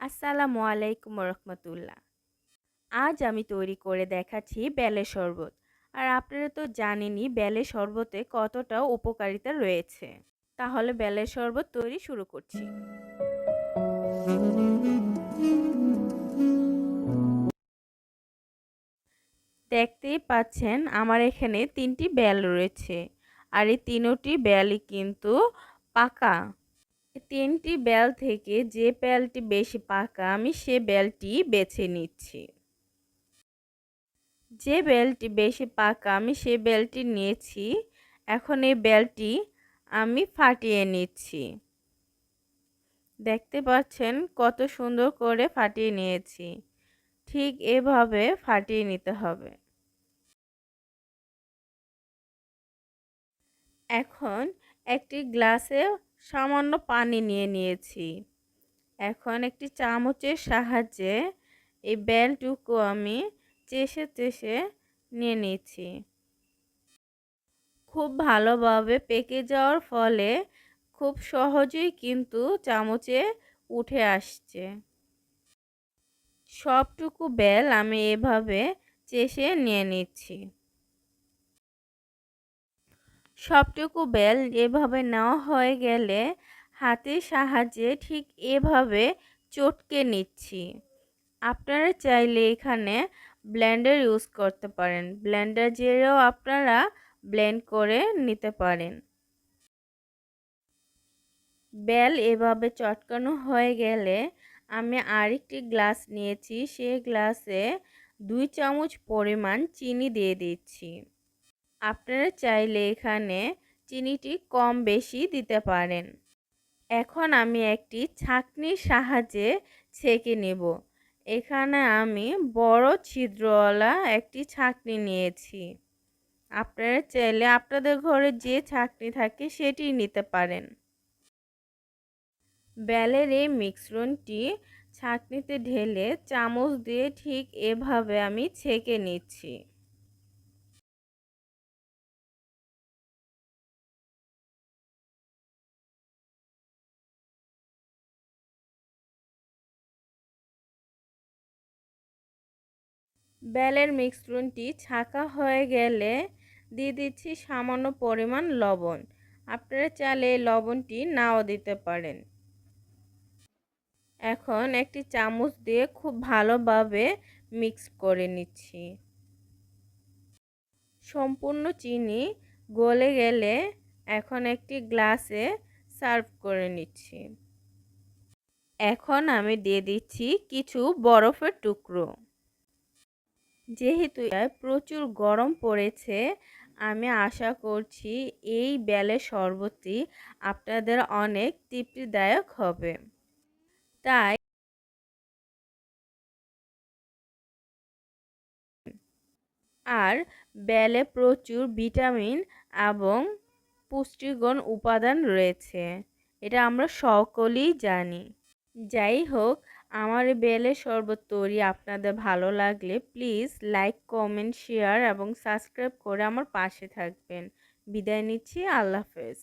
আসসালামু আলাইকুম রহমতুল্লাহ আজ আমি তৈরি করে দেখাচ্ছি বেলের শরবত। আর আপনারা তো জানেনই বেলের শরবতে কতটা উপকারিতা রয়েছে। তাহলে বেলের শরবত তৈরি শুরু করছি। দেখতেই পাচ্ছেন, আমার এখানে তিনটি বেল রয়েছে। আর এই তিনোটি বেলই কিন্তু পাকা। তিনটি বেল থেকে যে বেলটি বেশি পাকা, আমি সে বেলটি বেছে নিচ্ছি। যে বেলটি বেশি পাকা, আমি সে বেলটি নিয়েছি। এখন এই বেলটি আমি ফাটিয়ে নিচ্ছি। দেখতে পাচ্ছেন কত সুন্দর করে ফাটিয়ে নিয়েছি। ঠিক এভাবে ফাটিয়ে নিতে হবে। এখন একটি গ্লাসে সামান্য পানি নিয়ে নিয়েছি। এখন একটি চামচের সাহায্যে এই বেলটুকু আমি চেষে চেষে নিয়ে নিয়েছি। খুব ভালোভাবে পেকে যাওয়ার ফলে খুব সহজেই কিন্তু চামচে উঠে আসছে। সবটুকু বেল আমি এভাবে চেষে নিয়ে নিচ্ছি। সবটুকু বেল এভাবে নেওয়া হয়ে গেলে হাতের সাহায্যে ঠিক এভাবে চটকে নিচ্ছি। আপনারা চাইলে এখানে ব্লেন্ডার ইউজ করতে পারেন। ব্লেন্ডার জেরেও আপনারা ব্লেন্ড করে নিতে পারেন। বেল এভাবে চটকানো হয়ে গেলে আমি আরেকটি গ্লাস নিয়েছি। সেই গ্লাসে দুই চামচ পরিমাণ চিনি দিয়ে দিচ্ছি। আপনারা চাইলে এখানে চিনিটি কম বেশি দিতে পারেন। এখন আমি একটি ছাঁকনির সাহায্যে ছেঁকে নেব। এখানে আমি বড় ছিদ্রওয়ালা একটি ছাঁকনি নিয়েছি। আপনারা চাইলে আপনাদের ঘরে যে ছাঁকনি থাকে সেটি নিতে পারেন। বেলের এই মিশ্রণটি ছাঁকনিতে ঢেলে চামচ দিয়ে ঠিক এভাবে আমি ছেঁকে নিচ্ছি। বেলের মিশ্রণটি ছাঁকা হয়ে গেলে দিয়ে দিচ্ছি সামান্য পরিমাণ লবণ। আপনারা চাইলে লবণটি নাও দিতে পারেন। এখন একটি চামচ দিয়ে খুব ভালোভাবে মিক্স করে নিচ্ছি। সম্পূর্ণ চিনি গলে গেলে এখন একটি গ্লাসে সার্ভ করে নিচ্ছি। এখন আমি দিয়ে দিচ্ছি কিছু বরফের টুকরো। যেহেতু প্রচুর গরম পড়েছে, আমি আশা করছি এই বেলের শরবতটি আপনাদের অনেক তৃপ্তিদায়ক হবে। তাই আর বেলে প্রচুর ভিটামিন এবং পুষ্টিগুণ উপাদান রয়েছে, এটা আমরা সকলেই জানি। যাই হোক আমার এই বেলের শরবত তৈরি আপনাদের ভালো লাগলে প্লিজ লাইক কমেন্ট শেয়ার এবং সাবস্ক্রাইব করে আমার পাশে থাকবেন। বিদায় নিচ্ছি, আল্লাহ হাফেজ।